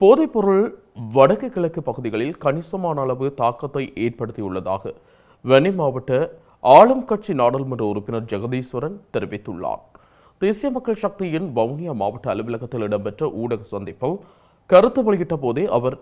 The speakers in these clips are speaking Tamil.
போதைப்பொருள் வடக்கு கிழக்கு பகுதிகளில் கணிசமான அளவு தாக்கத்தை ஏற்படுத்தியுள்ளதாக வெனி மாவட்ட ஆளும் கட்சி நாடாளுமன்ற உறுப்பினர் ஜெகதீஸ்வரன் தெரிவித்துள்ளார். தேசிய மக்கள் சக்தியின் வவுனியா மாவட்ட அலுவலகத்தில் இடம்பெற்ற ஊடக சந்திப்பில் கருத்து வெளியிட்ட போதே அவர்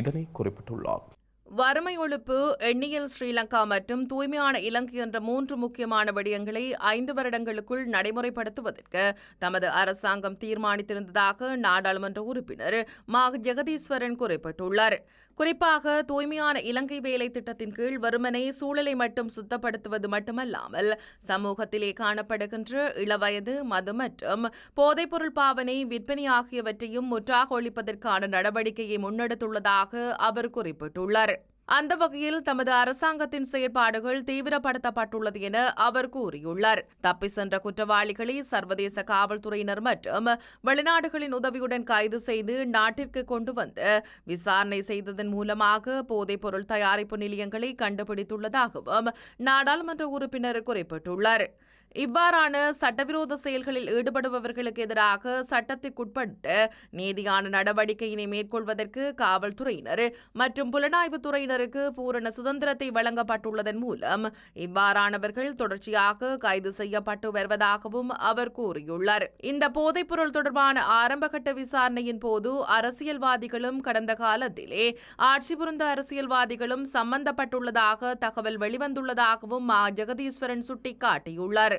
இதனை குறிப்பிட்டுள்ளார். வறுமை ஒழிப்பு எண்ணியல் ஸ்ரீலங்கா மற்றும் தூய்மையான இலங்கை என்ற மூன்று முக்கியமான விடயங்களை ஐந்து வருடங்களுக்குள் நடைமுறைப்படுத்துவதற்கு தமது அரசாங்கம் தீர்மானித்திருந்ததாக நாடாளுமன்ற உறுப்பினர் மா. ஜெகதீஸ்வரன் குறிப்பிட்டுள்ளார். குறிப்பாக தூய்மையான இலங்கை வேலை திட்டத்தின் கீழ் வருமனை சூழலை மட்டும் சுத்தப்படுத்துவது மட்டுமல்லாமல் சமூகத்திலே காணப்படுகின்ற இளவயது மது மற்றும் போதைப்பொருள் பாவனை விற்பனை ஆகியவற்றையும் முற்றாக ஒழிப்பதற்கான நடவடிக்கையை முன்னெடுத்துள்ளதாக அவர் குறிப்பிட்டுள்ளார். அந்த வகையில் தமது அரசாங்கத்தின் செயற்பாடுகள் தீவிரப்படுத்தப்பட்டுள்ளது என அவர் கூறியுள்ளார். தப்பி சென்ற குற்றவாளிகளை சர்வதேச காவல்துறையினர் மற்றும் வெளிநாடுகளின் உதவியுடன் கைது செய்து நாட்டிற்கு கொண்டு வந்து விசாரணை செய்ததன் மூலமாக போதைப்பொருள் தயாரிப்பு நிலையங்களை கண்டுபிடித்துள்ளதாகவும் நாடாளுமன்ற உறுப்பினர் குறிப்பிட்டுள்ளார். இவ்வாறான சட்டவிரோத செயல்களில் ஈடுபடுபவர்களுக்கு எதிராக சட்டத்திற்குட்பட்டு நீதியான நடவடிக்கையினை மேற்கொள்வதற்கு காவல்துறையினர் மற்றும் புலனாய்வுத் துறையினருக்கு பூரண சுதந்திரத்தை வழங்கப்பட்டுள்ளதன் மூலம் இவ்வாறானவர்கள் தொடர்ச்சியாக கைது செய்யப்பட்டு வருவதாகவும் அவர் கூறியுள்ளார். இந்த போதைப்பொருள் தொடர்பான ஆரம்பகட்ட விசாரணையின் போது அரசியல்வாதிகளும் கடந்த காலத்திலே ஆட்சி புரிந்த அரசியல்வாதிகளும் சம்பந்தப்பட்டுள்ளதாக தகவல் வெளிவந்துள்ளதாகவும் மா ஜெகதீஸ்வரன் சுட்டிக்காட்டியுள்ளார்.